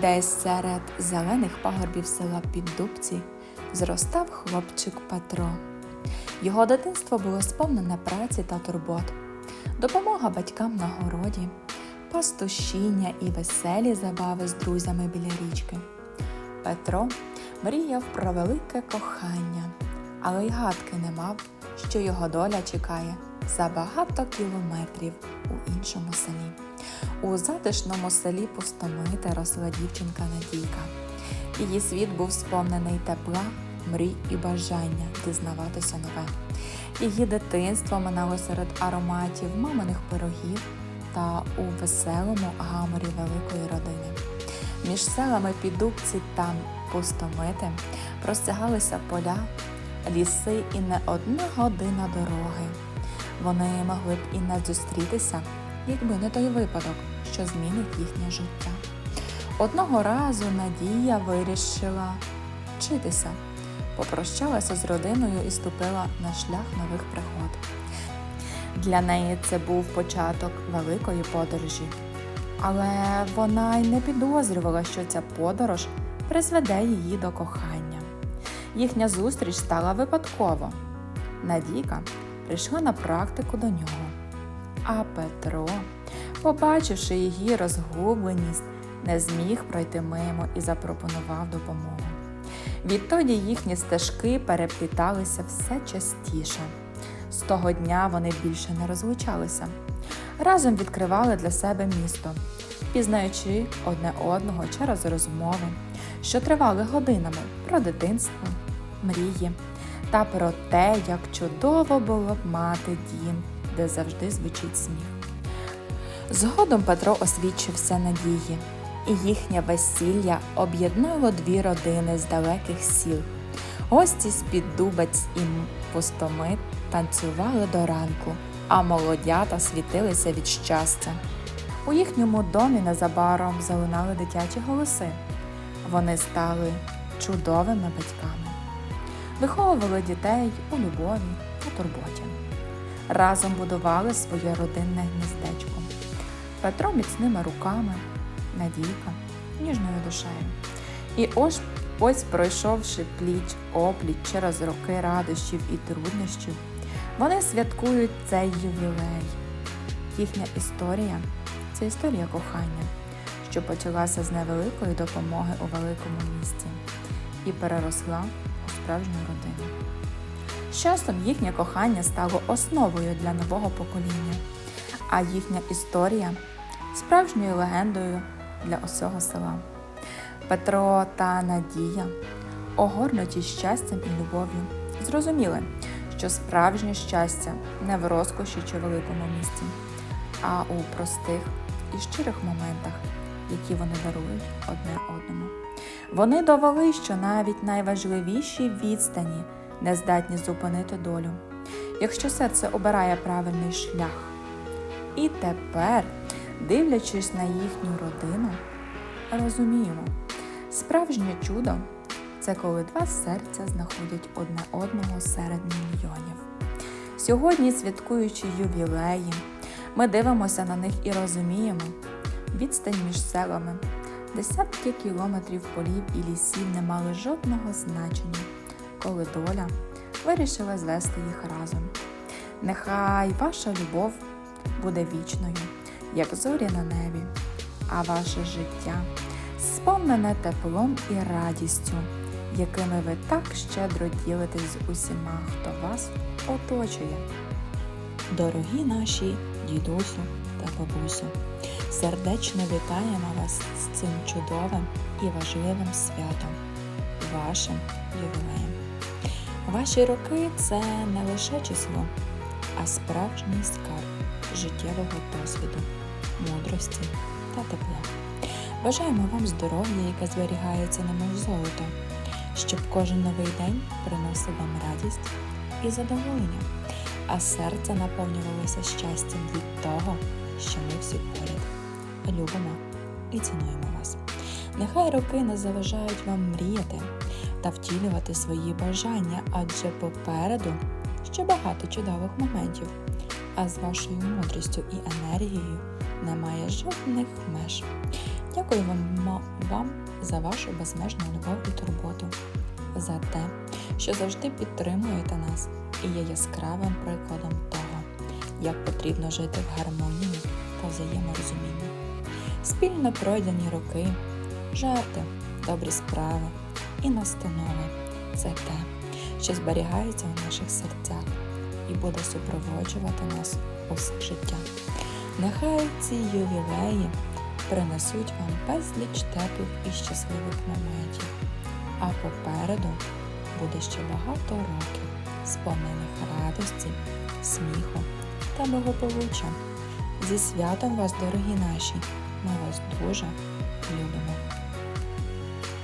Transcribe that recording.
Десь серед зелених пагорбів села Піддубці зростав хлопчик Петро. Його дитинство було сповнене праці та турбот, допомога батькам на городі, пастушіння і веселі забави з друзями біля річки. Петро мріяв про велике кохання, але й гадки не мав, що його доля чекає за багато кілометрів у іншому селі. У затишному селі Пустомите росла дівчинка Надійка. Її світ був сповнений тепла, мрій і бажання дізнаватися нове. Її дитинство минало серед ароматів маминих пирогів та у веселому гаморі великої родини. Між селами Підубці та Пустомити простягалися поля, ліси і не одна година дороги. Вони могли б і не зустрітися, якби не той випадок, що змінить їхнє життя. Одного разу Надія вирішила вчитися, попрощалася з родиною і ступила на шлях нових пригод. Для неї це був початок великої подорожі. Але вона й не підозрювала, що ця подорож призведе її до кохання. Їхня зустріч стала випадково. Надійка прийшла на практику до нього. А Петро, побачивши її розгубленість, не зміг пройти мимо і запропонував допомогу. Відтоді їхні стежки перепліталися все частіше. З того дня вони більше не розлучалися. Разом відкривали для себе місто, пізнаючи одне одного через розмови, що тривали годинами про дитинство, мрії та про те, як чудово було б мати дім, де завжди звучить сміх. Згодом Петро освідчився надії, і їхнє весілля об'єднало дві родини з далеких сіл. Гості з Піддубець і Пустомит танцювали до ранку, а молодята світилися від щастя. У їхньому домі незабаром залунали дитячі голоси. Вони стали чудовими батьками, виховували дітей у любові та турботі. Разом будували своє родинне гніздечко. Петро міцними руками, Надійка ніжною душею. І ось, ось пройшовши пліч опліч через роки радощів і труднощів, вони святкують цей ювілей. Їхня історія це історія кохання, що почалася з невеликої допомоги у великому місті і переросла у справжню родину. З часом їхнє кохання стало основою для нового покоління, а їхня історія справжньою легендою для усього села. Петро та Надія, огорнуті щастям і любов'ю, зрозуміли, що справжнє щастя не в розкоші чи великому місті, а у простих і щирих моментах, які вони дарують одне одному. Вони довели, що навіть найважливіші відстані не здатні зупинити долю, якщо серце обирає правильний шлях. І тепер, дивлячись на їхню родину, розуміємо, справжнє чудо це коли два серця знаходять одне одного серед мільйонів. Сьогодні, святкуючи ювілеї, ми дивимося на них і розуміємо, відстань між селами, десятки кілометрів полів і лісів не мали жодного значення, коли доля вирішила звести їх разом. Нехай ваша любов буде вічною, як зорі на небі, а ваше життя сповнене теплом і радістю, якими ви так щедро ділитесь з усіма, хто вас оточує. Дорогі наші дідусю та бабусю, сердечно вітаємо вас з цим чудовим і важливим святом, вашим ювілеєм. Ваші роки це не лише число, а справжній скарб життєвого досвіду, мудрості та тепла. Бажаємо вам здоров'я, яке зберігається немов золото, щоб кожен новий день приносив вам радість і задоволення, а серце наповнювалося щастям від того, що ми всі поряд. Любимо і цінуємо вас. Нехай роки не заважають вам мріяти та втілювати свої бажання, адже попереду ще багато чудових моментів, а з вашою мудрістю і енергією немає жодних меж. Дякую вам, вам за вашу безмежну любов і турботу, за те, що завжди підтримуєте нас і є яскравим прикладом того, як потрібно жити в гармонії та взаєморозумінні. Спільно пройдені роки, жарти, добрі справи і настанови це те, що зберігається у наших серцях і буде супроводжувати нас усе життя. Нехай ці ювілеї принесуть вам безліч теплих і щасливих моментів, а попереду буде ще багато років, сповнених радості, сміху та благополуччя. Зі святом вас, дорогі наші! Ми вас дуже любимо.